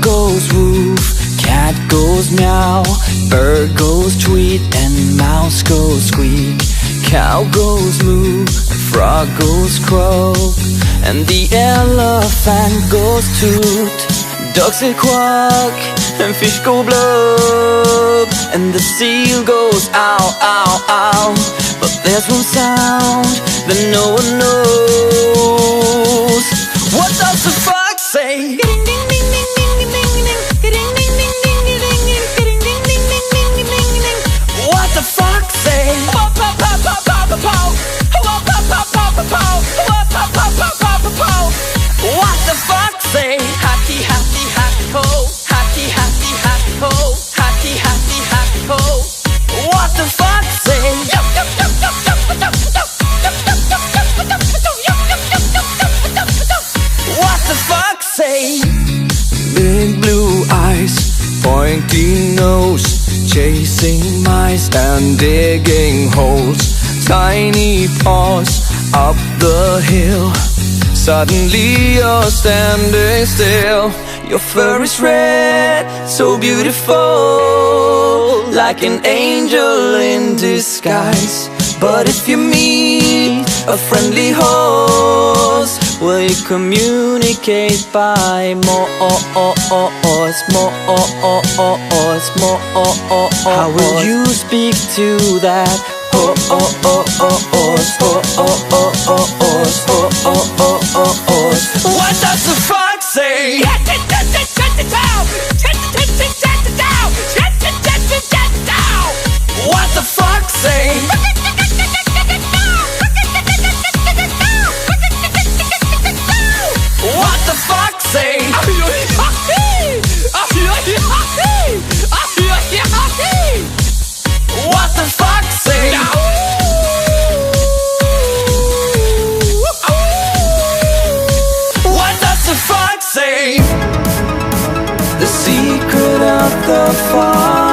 goes woof, cat goes meow, bird goes tweet, and mouse goes squeak. Cow goes moo, frog goes croak, and the elephant goes toot. Ducks say quack, and fish go blub, and the seal goes ow, ow, ow. But there's one sound that no one knows. What does the fox say? What Big blue eyes, pointy nose, chasing mice and digging holes. Tiny paws up the hill. Suddenly you're standing still. Your fur is red, so beautiful, like an angel in disguise. But if you meet a friendly you communicate by more, more, more? How will you speak to that? not the fall